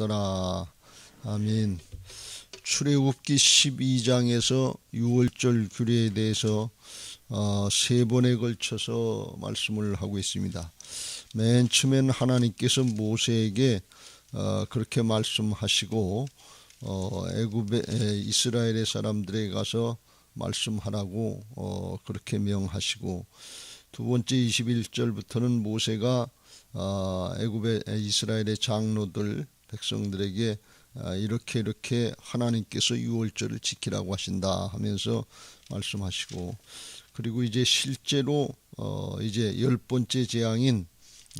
받더라. 아멘. 출애굽기 12장에서 6월절 규례에 대해서 어, 세 번에 걸쳐서 말씀을 하고 있습니다. 맨 처음엔 하나님께서 모세에게 어, 그렇게 말씀하시고 어, 애굽의 에, 이스라엘의 사람들에게 가서 말씀하라고 어, 그렇게 명하시고 두 번째 21절부터는 모세가 어, 애굽의 에, 이스라엘의 장로들 백성들에게 아, 이렇게 이렇게 하나님께서 유월절을 지키라고 하신다 하면서 말씀하시고 그리고 이제 실제로 어 이제 열 번째 재앙인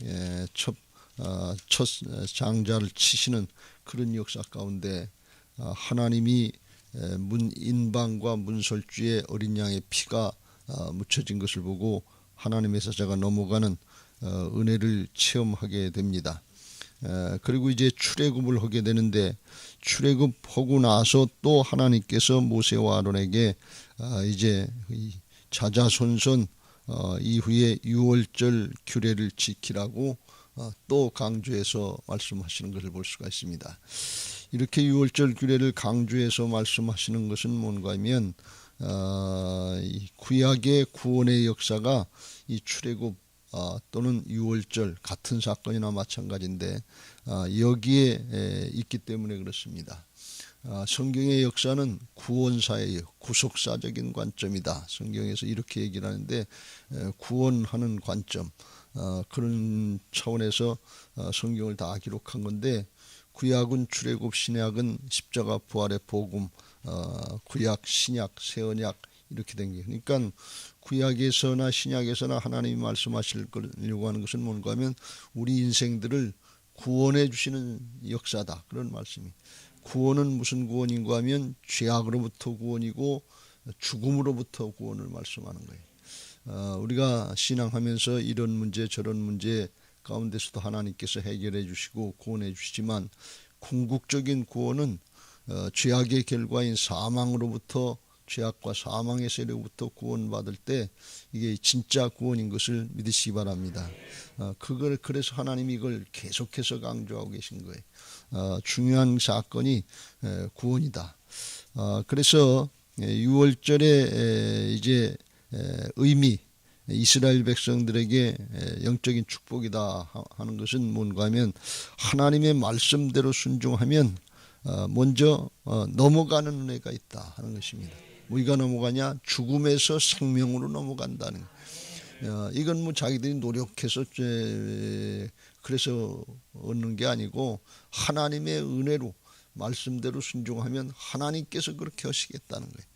예, 첫, 어, 첫 장자를 치시는 그런 역사 가운데 어, 하나님이 에, 문인방과 문설주의 어린 양의 피가 어, 묻혀진 것을 보고 하나님의 사자가 넘어가는 어, 은혜를 체험하게 됩니다. 에, 그리고 이제 출애굽을 하게 되는데 출애굽하고 나서 또 하나님께서 모세와 아론에게 아, 이제 이 자자손손 어, 이후에 유월절 규례를 지키라고 어, 또 강조해서 말씀하시는 것을 볼 수가 있습니다. 이렇게 유월절 규례를 강조해서 말씀하시는 것은 뭔가 하면 어, 이 구약의 구원의 역사가 이 출애굽 어, 또는 유월절 같은 사건이나 마찬가지인데 어, 여기에 에, 있기 때문에 그렇습니다. 아, 성경의 역사는 구원사예요. 구속사적인 관점이다. 성경에서 이렇게 얘기를 하는데 에, 구원하는 관점 어, 그런 차원에서 어, 성경을 다 기록한 건데 구약은 출애굽, 신약은 십자가 부활의 복음, 어, 구약, 신약, 새 언약 이렇게 된 게. 그러니까 구약에서나 신약에서나 하나님이 말씀하시려고 하는 것은 뭔가 하면 우리 인생들을 구원해 주시는 역사다. 그런 말씀이. 구원은 무슨 구원인가 하면 죄악으로부터 구원이고 죽음으로부터 구원을 말씀하는 거예요. 어, 우리가 신앙하면서 이런 문제 저런 문제 가운데서도 하나님께서 해결해 주시고 구원해 주시지만 궁극적인 구원은 어, 죄악의 결과인 사망으로부터 죄악과 사망의 세력부터 구원받을 때 이게 진짜 구원인 것을 믿으시기 바랍니다. 어, 그걸 그래서 하나님이 이걸 계속해서 강조하고 계신 거예요. 어, 중요한 사건이 에, 구원이다. 어, 그래서 6월절에 이제 에, 의미 이스라엘 백성들에게 에, 영적인 축복이다 하- 하는 것은 뭔가 하면 하나님의 말씀대로 순종하면 어, 먼저 어, 넘어가는 은혜가 있다 하는 것입니다. 우리가 넘어가냐 죽음에서 생명으로 넘어간다는 어, 이건 뭐 자기들이 노력해서 제- 그래서 얻는 게 아니고 하나님의 은혜로 말씀대로 순종하면 하나님께서 그렇게 하시겠다는 거예요.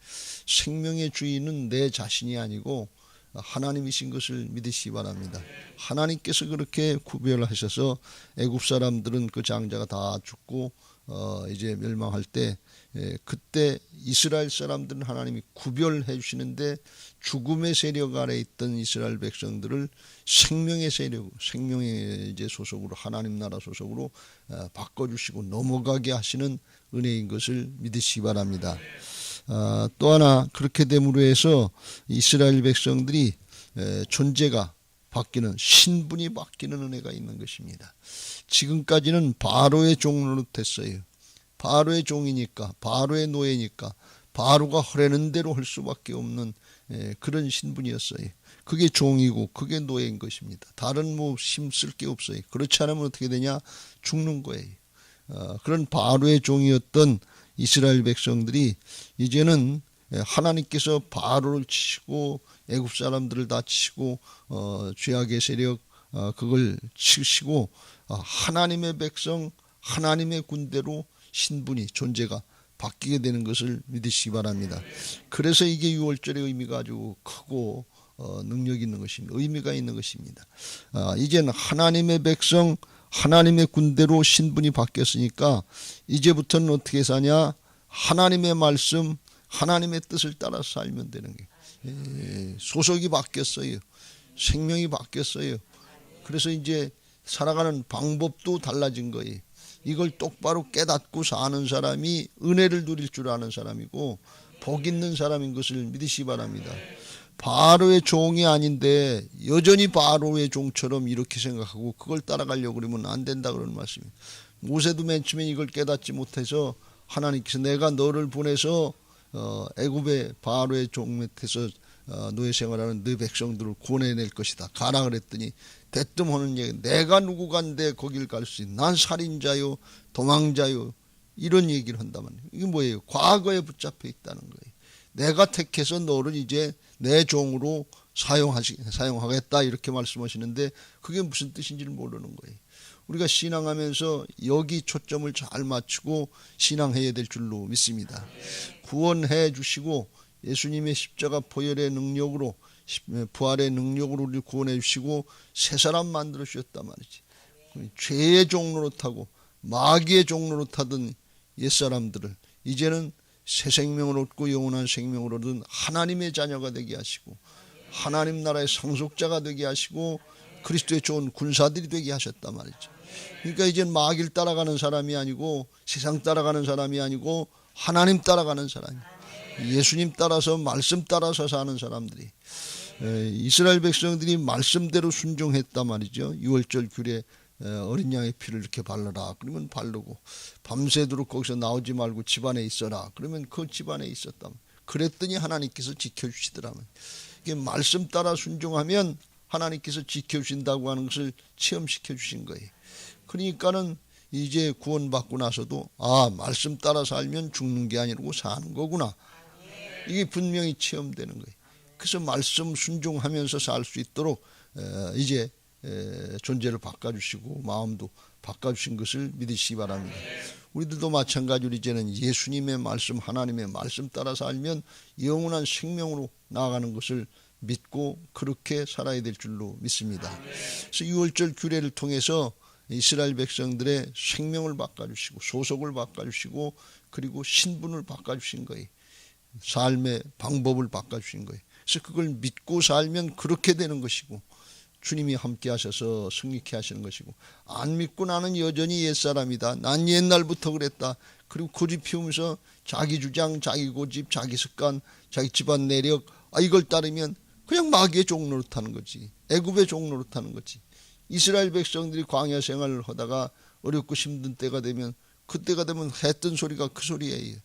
생명의 주인은 내 자신이 아니고 하나님이신 것을 믿으시기 바랍니다. 하나님께서 그렇게 구별하셔서 애굽 사람들은 그 장자가 다 죽고 어 이제 멸망할 때 예, 그때 이스라엘 사람들은 하나님이 구별해 주시는데 죽음의 세력 아래 있던 이스라엘 백성들을 생명의 세력, 생명의 이제 소속으로 하나님 나라 소속으로 어, 바꿔 주시고 넘어가게 하시는 은혜인 것을 믿으시기 바랍니다. 아, 또 하나 그렇게 됨으로 해서 이스라엘 백성들이 에, 존재가 바뀌는 신분이 바뀌는 은혜가 있는 것입니다. 지금까지는 바로의 종으로 됐어요. 바로의 종이니까 바로의 노예니까 바로가 허라는 대로 할 수밖에 없는 에, 그런 신분이었어요. 그게 종이고 그게 노예인 것입니다. 다른 뭐 힘쓸 게 없어요. 그렇지 않으면 어떻게 되냐 죽는 거예요. 어, 그런 바로의 종이었던 이스라엘 백성들이 이제는 예, 하나님께서 바로를 치시고 애굽 사람들을 다 치시고 어, 죄악의 세력 어, 그걸 치시고 어, 하나님의 백성 하나님의 군대로 신분이 존재가 바뀌게 되는 것을 믿으시기 바랍니다. 그래서 이게 6월절의 의미가 아주 크고 어, 능력 있는 것입니다. 의미가 있는 것입니다. 아, 이제는 하나님의 백성 하나님의 군대로 신분이 바뀌었으니까 이제부터는 어떻게 사냐? 하나님의 말씀, 하나님의 뜻을 따라 살면 되는 게 예, 소속이 바뀌었어요. 생명이 바뀌었어요. 그래서 이제 살아가는 방법도 달라진 거예요. 이걸 똑바로 깨닫고 사는 사람이 은혜를 누릴 줄 아는 사람이고 복 있는 사람인 것을 믿으시기 바랍니다. 바로의 종이 아닌데 여전히 바로의 종처럼 이렇게 생각하고 그걸 따라가려고 그러면 안 된다 그런 말씀입니다. 모세도 맨 처음에 이걸 깨닫지 못해서 하나님께서 내가 너를 보내서 어, 애굽의 바로의 종밑에서 어, 노예 생활하는 너 백성들을 구원해낼 것이다. 가라 그랬더니 대뜸 하는 얘기 내가 누구간데 거길 갈 수 있는 난 살인자요 도망자요 이런 얘기를 한다면 이게 뭐예요? 과거에 붙잡혀 있다는 거예요. 내가 택해서 너를 이제 내 종으로 사용하시, 사용하겠다 이렇게 말씀하시는데 그게 무슨 뜻인지를 모르는 거예요. 우리가 신앙하면서 여기 초점을 잘 맞추고 신앙해야 될 줄로 믿습니다. 구원해 주시고 예수님의 십자가 보혈의 능력으로 부활의 능력으로 우리를 구원해 주시고 새 사람 만들어 주셨단 말이지. 죄의 종로로 타고 마귀의 종로로 타던 옛 사람들을 이제는 새 생명을 얻고 영원한 생명을 얻은 하나님의 자녀가 되게 하시고 하나님 나라의 상속자가 되게 하시고 그리스도의 좋은 군사들이 되게 하셨단 말이죠. 그러니까 이제 마귀를 따라가는 사람이 아니고 세상 따라가는 사람이 아니고 하나님 따라가는 사람이 예수님 따라서 말씀 따라서 사는 사람들이 에, 이스라엘 백성들이 말씀대로 순종했단 말이죠. 6월절 규례 에, 어린 양의 피를 이렇게 발라라. 그러면 바르고 밤새도록 거기서 나오지 말고 집안에 있어라. 그러면 그 집안에 있었다. 그랬더니 하나님께서 지켜주시더라면 말씀 따라 순종하면 하나님께서 지켜주신다고 하는 것을 체험시켜 주신 거예요. 그러니까는 이제 구원받고 나서도 아 말씀 따라 살면 죽는 게 아니고 사는 거구나. 이게 분명히 체험되는 거예요. 그래서 말씀 순종하면서 살 수 있도록 에, 이제 에, 존재를 바꿔주시고 마음도 바꿔주신 것을 믿으시기 바랍니다. 우리들도 마찬가지로 이제는 예수님의 말씀, 하나님의 말씀 따라 살면 영원한 생명으로 나아가는 것을 믿고 그렇게 살아야 될 줄로 믿습니다. 그래서 6월절 규례를 통해서 이스라엘 백성들의 생명을 바꿔주시고 소속을 바꿔주시고 그리고 신분을 바꿔주신 거예요. 삶의 방법을 바꿔주신 거예요. 그래서 그걸 믿고 살면 그렇게 되는 것이고 주님이 함께 하셔서 승리케 하시는 것이고 안 믿고 나는 여전히 옛사람이다. 난 옛날부터 그랬다. 그리고 고집 피우면서 자기 주장, 자기 고집, 자기 습관, 자기 집안 내력 아 이걸 따르면 그냥 마귀의 종로로 타는 거지. 애굽의 종로로 타는 거지. 이스라엘 백성들이 광야 생활을 하다가 어렵고 힘든 때가 되면 그때가 되면 했던 소리가 그 소리예요.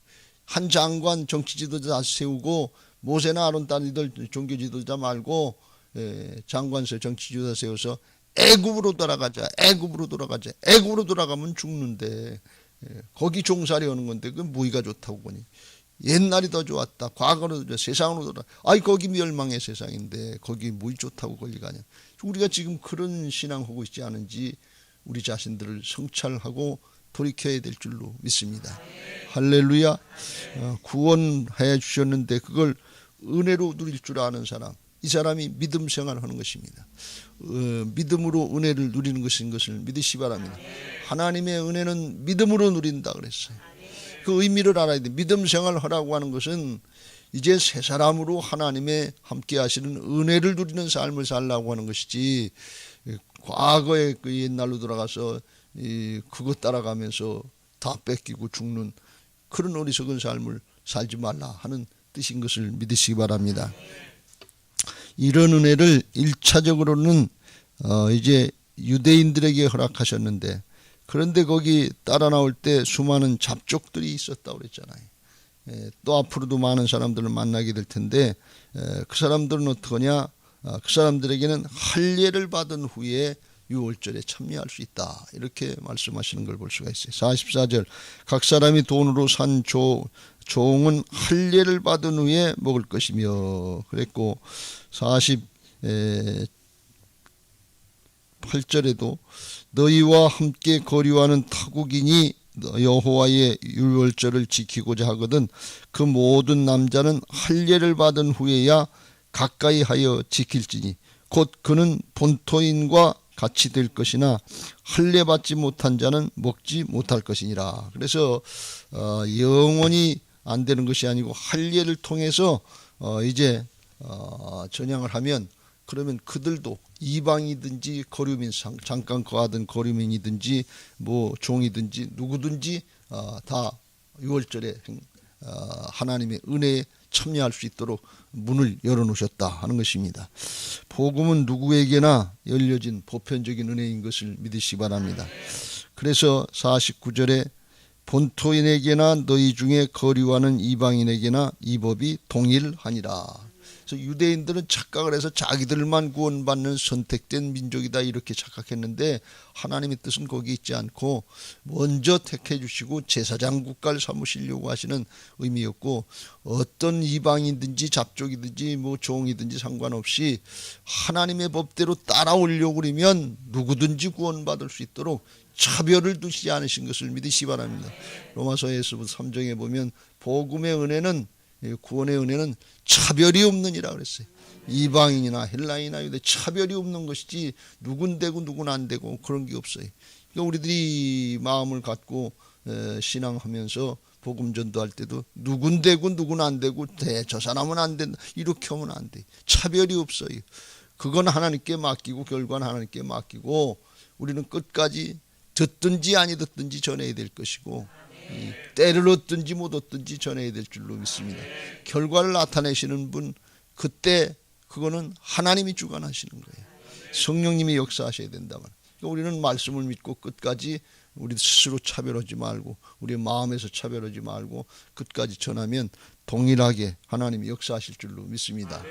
한 장관 정치 지도자 세우고 모세나 아론 딸이들 종교 지도자 말고 에, 장관세 정치 지도자 세워서 애굽으로 돌아가자. 애굽으로 돌아가자. 애굽으로 돌아가면 죽는데 에, 거기 종살이 오는 건데 그 무의가 좋다고 보니 옛날이 더 좋았다. 과거로 더 세상으로 돌아. 아이 거기 멸망의 세상인데 거기 뭘 좋다고 거기 가냐. 우리가 지금 그런 신앙하고 있지 않은지 우리 자신들을 성찰하고 돌이켜야 될 줄로 믿습니다. 할렐루야. 어, 구원해 주셨는데 그걸 은혜로 누릴 줄 아는 사람. 이 사람이 믿음 생활하는 것입니다. 어, 믿음으로 은혜를 누리는 것인 것을 믿으시 바랍니다. 하나님의 은혜는 믿음으로 누린다 그랬어요. 그 의미를 알아야 돼. 믿음 생활하라고 하는 것은 이제 새 사람으로 하나님의 함께 하시는 은혜를 누리는 삶을 살라고 하는 것이지 과거의 그 옛날로 돌아가서 이 그것 따라가면서 다 뺏기고 죽는 그런 어리석은 삶을 살지 말라 하는 뜻인 것을 믿으시기 바랍니다. 이런 은혜를 일차적으로는 어 이제 유대인들에게 허락하셨는데 그런데 거기 따라 나올 때 수많은 잡족들이 있었다 그랬잖아요. 예, 또 앞으로도 많은 사람들을 만나게 될 텐데 에, 그 사람들은 어떠냐? 아, 그 사람들에게는 할례를 받은 후에 유월절에 참여할 수 있다. 이렇게 말씀하시는 걸 볼 수가 있어요. 44절 각 사람이 돈으로 산 조, 종은 할례를 받은 후에 먹을 것이며 그랬고 40 에, 8절에도 너희와 함께 거류하는 타국인이 여호와의 율월절을 지키고자 하거든 그 모든 남자는 할례를 받은 후에야 가까이 하여 지킬지니 곧 그는 본토인과 같이 될 것이나 할례 받지 못한 자는 먹지 못할 것이니라. 그래서 어, 영원히 안 되는 것이 아니고 할례를 통해서 어, 이제 어, 전향을 하면 그러면 그들도 이방이든지 거류민 잠깐 거하던 거류민이든지 뭐 종이든지 누구든지 어, 다 6월절에 어, 하나님의 은혜에 참여할 수 있도록 문을 열어놓으셨다 하는 것입니다. 복음은 누구에게나 열려진 보편적인 은혜인 것을 믿으시기 바랍니다. 그래서 49절에 본토인에게나 너희 중에 거류하는 이방인에게나 이 법이 동일하니라. 그래서 유대인들은 착각을 해서 자기들만 구원받는 선택된 민족이다 이렇게 착각했는데 하나님의 뜻은 거기 있지 않고 먼저 택해 주시고 제사장 국가를 삼으시려고 하시는 의미였고 어떤 이방인든지 잡족이든지 뭐 종이든지 상관없이 하나님의 법대로 따라오려고 그러면 누구든지 구원받을 수 있도록 차별을 두시지 않으신 것을 믿으시 기 바랍니다. 로마서에서 3장에 보면 복음의 은혜는 예, 구원의 은혜는 차별이 없느니라 그랬어요. 이방인이나 헬라인이나 유대 차별이 없는 것이지 누군 되고 누군 안 되고 그런 게 없어요. 그러니까 우리들이 마음을 갖고 신앙하면서 복음 전도할 때도 누군 되고 누군 안 되고 저 사람은 안 된다 이렇게 하면 안 돼. 차별이 없어요. 그건 하나님께 맡기고 결과는 하나님께 맡기고 우리는 끝까지 듣든지 아니 듣든지 전해야 될 것이고 때를 얻든지 못 얻든지 전해야 될 줄로 믿습니다. 결과를 나타내시는 분 그때 그거는 하나님이 주관하시는 거예요. 성령님이 역사하셔야 된다면 그러니까 우리는 말씀을 믿고 끝까지 우리 스스로 차별하지 말고 우리 마음에서 차별하지 말고 끝까지 전하면 동일하게 하나님이 역사하실 줄로 믿습니다.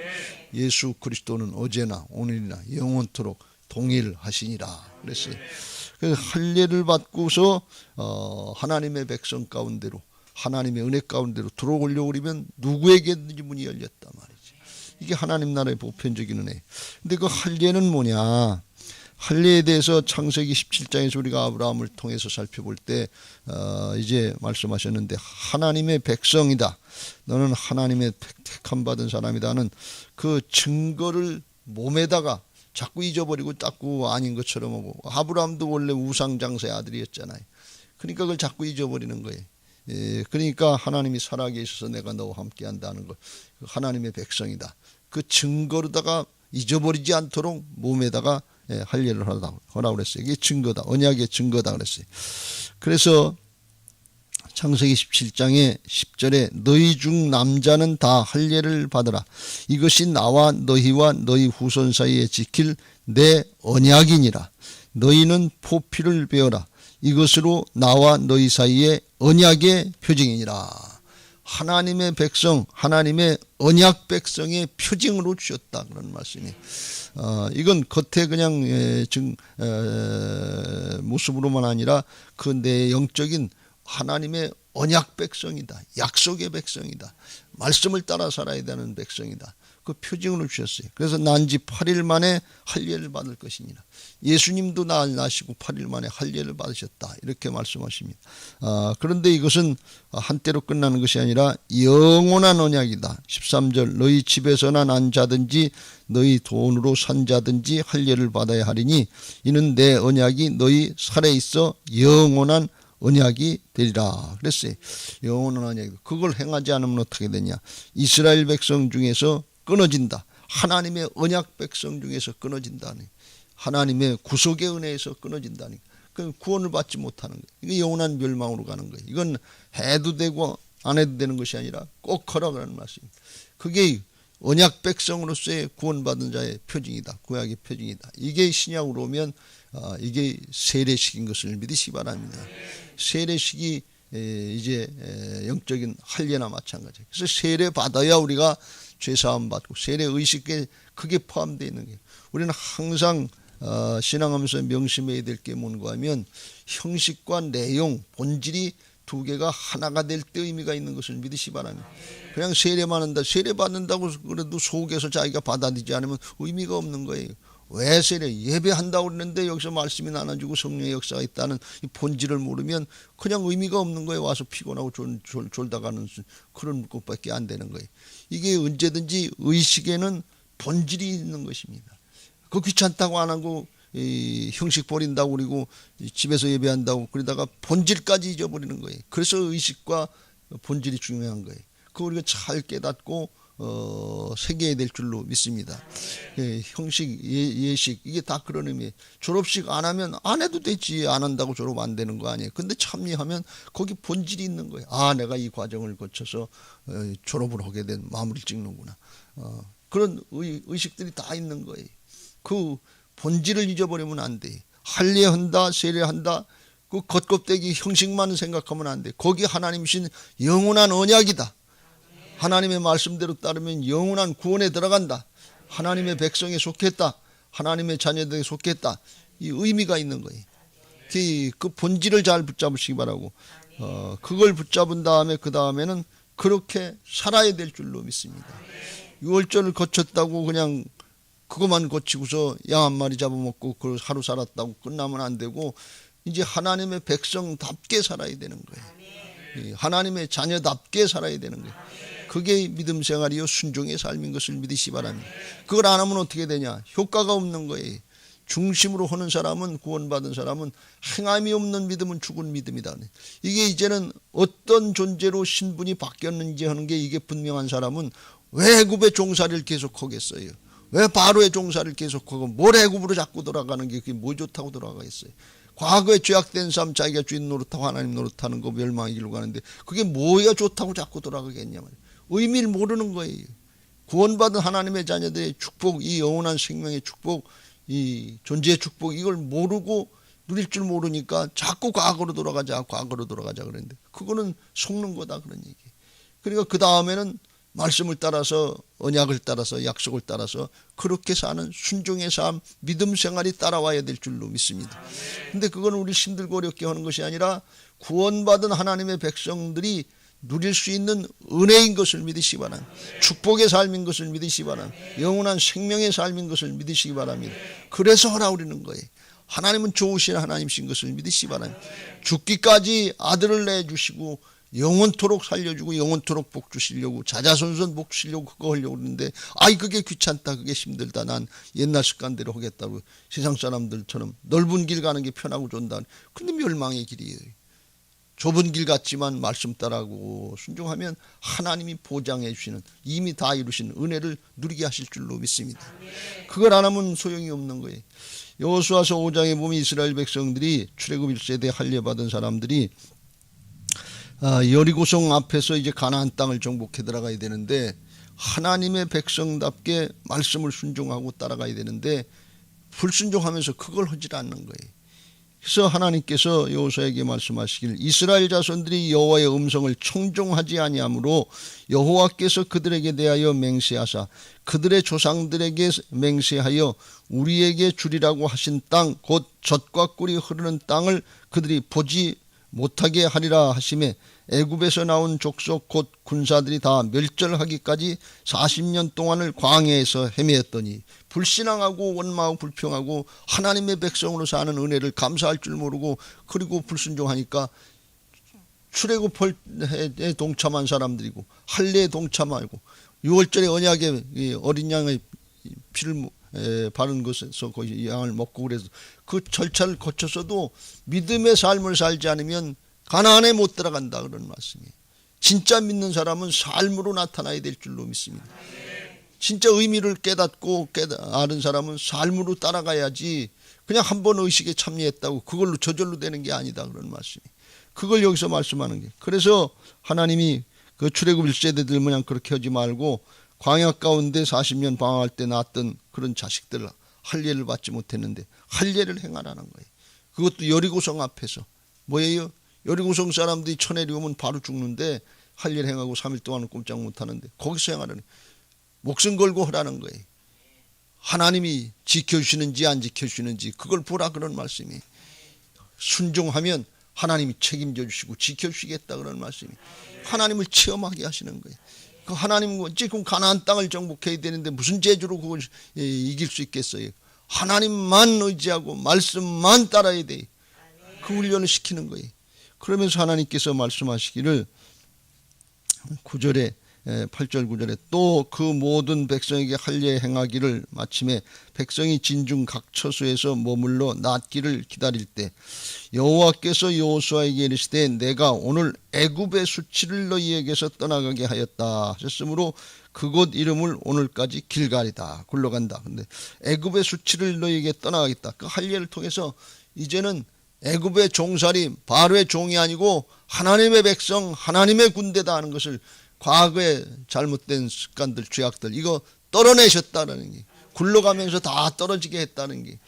예수 그리스도는 어제나 오늘이나 영원토록 동일하시니라 그랬어요. 그 할례를 받고서 어, 하나님의 백성 가운데로 하나님의 은혜 가운데로 들어오려고 그러면 누구에게든지 문이 열렸단 말이지. 이게 하나님 나라의 보편적인 은혜. 근데 그 할례는 뭐냐? 할례에 대해서 창세기 17장에서 우리가 아브라함을 통해서 살펴볼 때 어, 이제 말씀하셨는데 하나님의 백성이다. 너는 하나님의 택함 받은 사람이다는 그 증거를 몸에다가 자꾸 잊어버리고 자꾸 아닌 것처럼 하고 아브라함도 원래 우상 장사의 아들이었잖아요. 그러니까 그걸 자꾸 잊어버리는 거예요. 예, 그러니까 하나님이 살아계셔서 내가 너와 함께 한다는 것. 하나님의 백성이다. 그 증거로다가 잊어버리지 않도록 몸에다가 예, 할례를 하라, 하라 그랬어요. 이게 증거다. 언약의 증거다 그랬어요. 그래서 창세기 17장에 10절에 너희 중 남자는 다 할례를 받으라. 이것이 나와 너희와 너희 후손 사이에 지킬 내 언약이니라. 너희는 포피를 베어라. 이것으로 나와 너희 사이에 언약의 표징이니라. 하나님의 백성, 하나님의 언약 백성의 표징으로 주셨다 그런 말씀이. 어, 이건 겉에 그냥 에, 증, 에, 모습으로만 아니라 그 내 영적인 하나님의 언약 백성이다. 약속의 백성이다. 말씀을 따라 살아야 되는 백성이다. 그 표징으로 주셨어요. 그래서 난지 8일 만에 할례를 받을 것이니라. 예수님도 날 나시고 8일 만에 할례를 받으셨다. 이렇게 말씀하십니다. 아, 그런데 이것은 한때로 끝나는 것이 아니라 영원한 언약이다. 13절 너희 집에서나 난 자든지 너희 돈으로 산 자든지 할례를 받아야 하리니 이는 내 언약이 너희 살에 있어 영원한 언약이 되리라 그랬어요. 영원한 언약. 그걸 행하지 않으면 어떻게 되냐? 이스라엘 백성 중에서 끊어진다. 하나님의 언약 백성 중에서 끊어진다니. 하나님의 구속의 은혜에서 끊어진다니. 그 구원을 받지 못하는 거예요. 이게 영원한 멸망으로 가는 거예요. 이건 해도 되고 안 해도 되는 것이 아니라 꼭 하라는 말씀입니다. 그게 언약 백성으로서의 구원받은 자의 표징이다. 구약의 표징이다. 이게 신약으로 오면 어, 이게 세례식인 것을 믿으시기 바랍니다. 세례식이 이제 영적인 할례나 마찬가지. 그래서 세례 받아야 우리가 죄 사함 받고 세례 의식에 크게 포함되어 있는 게 우리는 항상 어, 신앙하면서 명심해야 될 게 뭔가 하면 형식과 내용, 본질이 두 개가 하나가 될 때 의미가 있는 것을 믿으시 바랍니다. 그냥 세례만 한다. 세례 받는다고 그래도 속에서 자기가 받아들이지 않으면 의미가 없는 거예요. 왜 세례 예배한다고 그러는데 여기서 말씀이 나눠주고 성령의 역사가 있다는 이 본질을 모르면 그냥 의미가 없는 거예요. 와서 피곤하고 졸, 졸, 졸다 가는 그런 것밖에 안 되는 거예요. 이게 언제든지 의식에는 본질이 있는 것입니다. 그 귀찮다고 안 하고 이 형식 버린다고 그리고 집에서 예배한다고 그러다가 본질까지 잊어버리는 거예요. 그래서 의식과 본질이 중요한 거예요. 그 우리가 잘 깨닫고 어, 새겨야 될 줄로 믿습니다. 예, 형식, 예, 식 이게 다 그런 의미. 졸업식 안 하면 안 해도 되지. 안 한다고 졸업 안 되는 거 아니에요. 근데 참여하면 거기 본질이 있는 거예요. 아, 내가 이 과정을 거쳐서 어, 졸업을 하게 된 마무리를 찍는구나. 어, 그런 의, 의식들이 다 있는 거예요. 그 본질을 잊어버리면 안 돼. 할례한다, 세례한다. 그 겉껍데기 형식만 생각하면 안 돼. 거기 하나님이신 영원한 언약이다. 하나님의 말씀대로 따르면 영원한 구원에 들어간다. 하나님의 백성에 속했다. 하나님의 자녀들에 속했다. 이 의미가 있는 거예요. 그, 그 본질을 잘 붙잡으시기 바라고. 어, 그걸 붙잡은 다음에 그 다음에는 그렇게 살아야 될 줄로 믿습니다. 6월절을 거쳤다고 그냥 그것만 거치고서 양 한 마리 잡아먹고 그 하루 살았다고 끝나면 안 되고 이제 하나님의 백성답게 살아야 되는 거예요. 이 하나님의 자녀답게 살아야 되는 거예요. 그게 믿음 생활이요 순종의 삶인 것을 믿으시 바랍니다. 그걸 안 하면 어떻게 되냐? 효과가 없는 거예요. 중심으로 하는 사람은 구원받은 사람은 행함이 없는 믿음은 죽은 믿음이다. 이게 이제는 어떤 존재로 신분이 바뀌었는지 하는 게 이게 분명한 사람은 왜 애굽의 종살이를 계속하겠어요? 왜 바로의 종살이를 계속하고 뭘 애굽으로 자꾸 돌아가는 게 그게 뭐 좋다고 돌아가겠어요? 과거에 죄악된 삶 자기가 주인 노릇하고 하나님 노릇하는 거 멸망의 길로 가는데 그게 뭐가 좋다고 자꾸 돌아가겠냐 말이에요. 의미를 모르는 거예요. 구원받은 하나님의 자녀들의 축복, 이 영원한 생명의 축복, 이 존재의 축복 이걸 모르고 누릴 줄 모르니까 자꾸 과거로 돌아가자, 과거로 돌아가자 그랬는데 그거는 속는 거다 그런 얘기. 그러니까 그 다음에는 말씀을 따라서 언약을 따라서 약속을 따라서 그렇게 사는 순종의 삶, 믿음 생활이 따라와야 될 줄로 믿습니다. 근데 그거는 우리 힘들고 어렵게 하는 것이 아니라 구원받은 하나님의 백성들이 누릴 수 있는 은혜인 것을 믿으시기 바랍니다. 축복의 삶인 것을 믿으시기 바랍니다. 영원한 생명의 삶인 것을 믿으시기 바랍니다. 그래서 하라 우리는 거예요. 하나님은 좋으신 하나님이신 것을 믿으시기 바랍니다. 죽기까지 아들을 내주시고 영원토록 살려주고 영원토록 복 주시려고 자자손손 복 주시려고 그거 하려고 그러는데 아이 그게 귀찮다 그게 힘들다 난 옛날 습관대로 하겠다고 세상 사람들처럼 넓은 길 가는 게 편하고 좋다 근데 멸망의 길이에요 좁은 길 같지만 말씀 따라고 순종하면 하나님이 보장해 주시는 이미 다 이루신 은혜를 누리게 하실 줄로 믿습니다 그걸 안 하면 소용이 없는 거예요 여호수아서 5장에 보면 이스라엘 백성들이 출애굽 1세대 할례 받은 사람들이 아, 여리고성 앞에서 이제 가나안 땅을 정복해 들어가야 되는데 하나님의 백성답게 말씀을 순종하고 따라가야 되는데 불순종하면서 그걸 하질 않는 거예요. 그래서 하나님께서 여호수아에게 말씀하시길 이스라엘 자손들이 여호와의 음성을 청종하지 아니하므로 여호와께서 그들에게 대하여 맹세하사 그들의 조상들에게 맹세하여 우리에게 주리라고 하신 땅 곧 젖과 꿀이 흐르는 땅을 그들이 보지 못하게 하리라 하심에 애굽에서 나온 족속 곧 군사들이 다 멸절하기까지 40년 동안을 광야에서 헤매었더니 불신앙하고 원망하고 불평하고 하나님의 백성으로 사는 은혜를 감사할 줄 모르고 그리고 불순종하니까 출애굽에 동참한 사람들이고 할례에 동참하고 6월절에 언약의 이 어린 양의 피를 에, 바른 것에서 거기 양을 먹고 그래서 그 절차를 거쳐서도 믿음의 삶을 살지 않으면 가나안에 못 들어간다 그런 말씀이에요. 진짜 믿는 사람은 삶으로 나타나야 될 줄로 믿습니다. 진짜 의미를 깨닫고 깨달은 사람은 삶으로 따라가야지 그냥 한 번 의식에 참여했다고 그걸로 저절로 되는 게 아니다 그런 말씀이. 그걸 여기서 말씀하는 게. 그래서 하나님이 그 출애굽 1세대들 모양 그렇게 하지 말고 광야 가운데 40년 방황할 때 낳았던 그런 자식들 할례를 받지 못했는데 할례를 행하라는 거예요. 그것도 여리고성 앞에서 뭐예요? 여리고성 사람들이 천해리 오면 바로 죽는데 할례를 행하고 3일 동안은 꼼짝 못 하는데 거기서 행하라는 목숨 걸고 하라는 거예요. 하나님이 지켜주시는지 안 지켜주시는지 그걸 보라 그런 말씀이 순종하면 하나님이 책임져 주시고 지켜주시겠다 그런 말씀이 하나님을 체험하게 하시는 거예요. 그 하나님은 지금 가나안 땅을 정복해야 되는데 무슨 재주로 그걸 예, 이길 수 있겠어요? 하나님만 의지하고 말씀만 따라야 돼. 그 훈련을 시키는 거예요. 그러면서 하나님께서 말씀하시기를 9절에 8절 9절에 또 그 모든 백성에게 할례 행하기를 마침에 백성이 진중 각 처소에서 머물러 낫기를 기다릴 때 여호와께서 여호수아에게 이르시되 내가 오늘 애굽의 수치를 너희에게서 떠나가게 하였다 하셨으므로 그곳 이름을 오늘까지 길갈이다 굴러간다. 근데 애굽의 수치를 너희에게 떠나가겠다. 그 할례를 통해서 이제는 애굽의 종살이 바로의 종이 아니고 하나님의 백성 하나님의 군대다 하는 것을 과거의 잘못된 습관들 죄악들 이거 떨어내셨다는 게 굴러가면서 다 떨어지게 했다는 게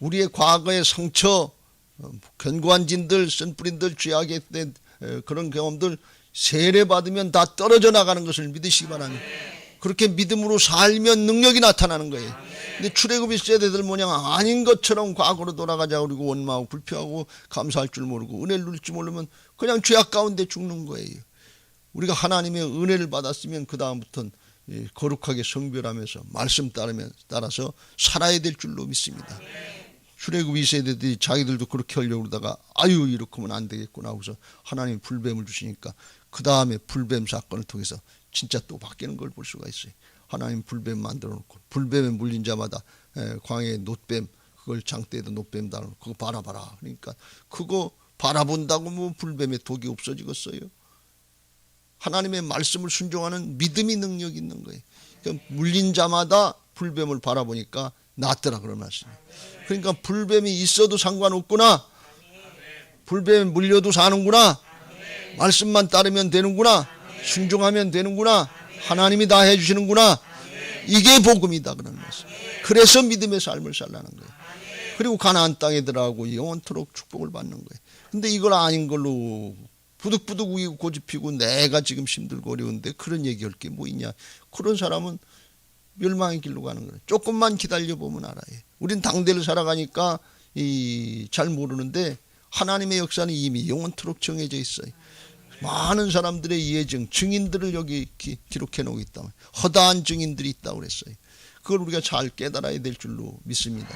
우리의 과거의 상처 어, 견고한 진들, 쓴뿌린들, 죄악의 때, 에, 그런 경험들 세례 받으면 다 떨어져 나가는 것을 믿으시기 바랍니다. 그렇게 믿음으로 살면 능력이 나타나는 거예요. 근데 출애굽의 세대들 모양 아닌 것처럼 과거로 돌아가자 그러고 원망하고 불평하고 감사할 줄 모르고 은혜를 누릴 줄 모르면 그냥 죄악 가운데 죽는 거예요. 우리가 하나님의 은혜를 받았으면 그 다음부터는 예, 거룩하게 성별하면서 말씀 따르면 따라서 살아야 될 줄로 믿습니다. 출애굽 2세대들이 자기들도 그렇게 하려고 그러다가 아유 이렇게 하면 안 되겠구나 하고서 하나님 불뱀을 주시니까 그 다음에 불뱀 사건을 통해서 진짜 또 바뀌는 걸 볼 수가 있어요. 하나님 불뱀 만들어 놓고 불뱀에 물린 자마다 에, 광야의 노뱀 그걸 장대에도 노뱀 달아놓고 그거 바라봐라 그러니까 그거 바라본다고 뭐 불뱀의 독이 없어지겠어요. 하나님의 말씀을 순종하는 믿음이 능력 있는 거예요. 그러니까 물린 자마다 불뱀을 바라보니까 낫더라 그런 말씀이에요. 그러니까 불뱀이 있어도 상관없구나. 불뱀에 물려도 사는구나. 말씀만 따르면 되는구나. 순종하면 되는구나. 하나님이 다 해주시는구나. 이게 복음이다 그런 말씀. 그래서 믿음의 삶을 살라는 거예요. 그리고 가나안 땅에 들어가고 영원토록 축복을 받는 거예요. 근데 이걸 아닌 걸로 부득부득 우기고 고집피고 내가 지금 힘들고 어려운데 그런 얘기할 게 뭐 있냐. 그런 사람은 멸망의 길로 가는 거예요. 조금만 기다려 보면 알아요. 우린 당대를 살아가니까 이 잘 모르는데 하나님의 역사는 이미 영원토록 정해져 있어요. 많은 사람들의 예증, 증인들을 여기 기, 기 록해 놓고 있다. 허다한 증인들이 있다고 그랬어요. 그걸 우리가 잘 깨달아야 될 줄로 믿습니다.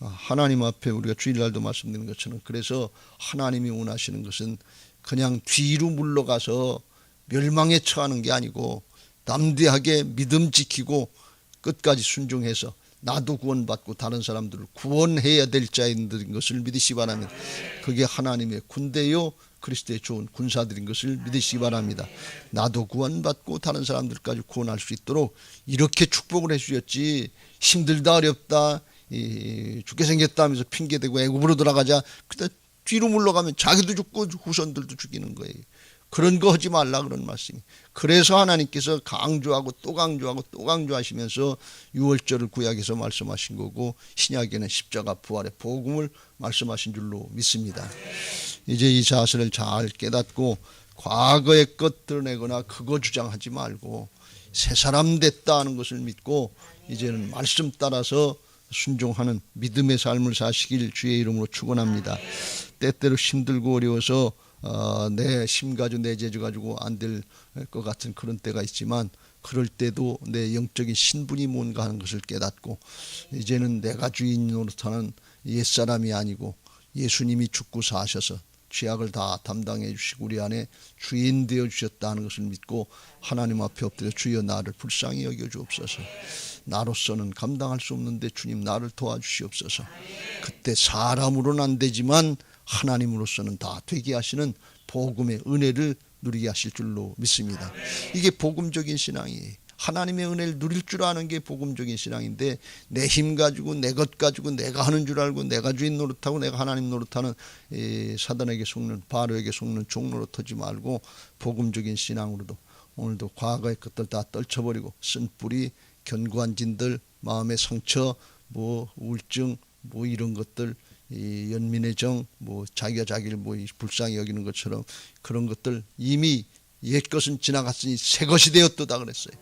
아, 하나님 앞에 우리가 주일날도 말씀드린 것처럼 그래서 하나님이 원하시는 것은 그냥 뒤로 물러가서 멸망에 처하는 게 아니고 담대하게 믿음 지키고 끝까지 순종해서 나도 구원받고 다른 사람들을 구원해야 될 자인들인 것을 믿으시 바랍니다. 그게 하나님의 군대요 그리스도의 좋은 군사들인 것을 믿으시기 바랍니다. 나도 구원받고 다른 사람들까지 구원할 수 있도록 이렇게 축복을 해주셨지 힘들다 어렵다 이, 죽게 생겼다 하면서 핑계대고 애굽으로 돌아가자 그때 뒤로 물러가면 자기도 죽고 후손들도 죽이는 거예요. 그런 거 하지 말라 그런 말씀이. 그래서 하나님께서 강조하고 또 강조하고 또 강조하시면서 유월절을 구약에서 말씀하신 거고 신약에는 십자가 부활의 복음을 말씀하신 줄로 믿습니다. 이제 이 사실을 잘 깨닫고 과거의 것 드러내거나 그거 주장하지 말고 새 사람 됐다 하는 것을 믿고 이제는 말씀 따라서 순종하는 믿음의 삶을 사시길 주의 이름으로 축원합니다. 때때로 힘들고 어려워서 어, 내심 가지고 내 재주 가지고 안 될 것 같은 그런 때가 있지만 그럴 때도 내 영적인 신분이 뭔가 하는 것을 깨닫고 이제는 내가 주인 노릇하는 옛사람이 아니고 예수님이 죽고 사셔서 죄악을 다 담당해 주시고 우리 안에 주인 되어 주셨다 하는 것을 믿고 하나님 앞에 엎드려 주여 나를 불쌍히 여겨 주옵소서. 나로서는 감당할 수 없는데 주님 나를 도와주시옵소서. 그때 사람으로는 안 되지만 하나님으로서는 다 되게 하시는 복음의 은혜를 누리게 하실 줄로 믿습니다. 이게 복음적인 신앙이에요. 하나님의 은혜를 누릴 줄 아는 게 복음적인 신앙인데 내 힘 가지고 내 것 가지고 내가 하는 줄 알고 내가 주인 노릇하고 내가 하나님 노릇하는 이 사단에게 속는 바로에게 속는 종 노릇하지 말고 복음적인 신앙으로도 오늘도 과거의 것들 다 떨쳐버리고 쓴 뿌리 견고한 진들 마음의 상처 뭐 우울증 뭐 이런 것들 이 연민의 정, 뭐 자기가 자기를 뭐 불쌍히 여기는 것처럼 그런 것들 이미 옛 것은 지나갔으니 새 것이 되었도다 그랬어요.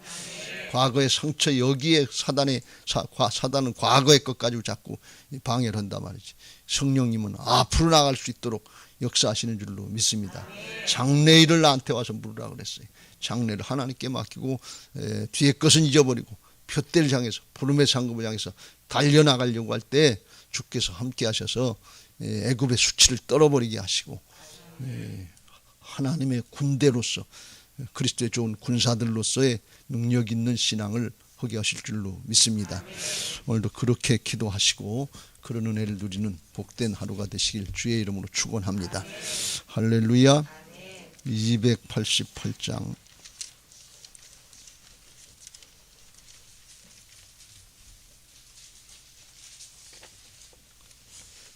과거의 상처 여기에 사단의 사, 과, 사단은 과거의 것 가지고 자꾸 방해를 한단 말이지. 성령님은 앞으로 나갈 수 있도록 역사하시는 줄로 믿습니다. 장래일을 나한테 와서 물으라 그랬어요. 장래를 하나님께 맡기고 에, 뒤에 것은 잊어버리고 표대를 향해서 부름의 상급을 향해서 달려나가려고 할 때 주께서 함께 하셔서 에, 애굽의 수치를 떨어버리게 하시고 에, 하나님의 군대로서 그리스도의 좋은 군사들로서의 능력 있는 신앙을 하게 하실 줄로 믿습니다. 오늘도 그렇게 기도하시고 그런 은혜를 누리는 복된 하루가 되시길 주의 이름으로 축원합니다. 할렐루야. 288장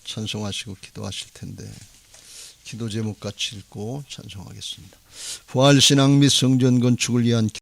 찬송하시고 기도하실 텐데 기도 제목 같이 읽고 찬송하겠습니다. 부활신앙 및 성전 건축을 위한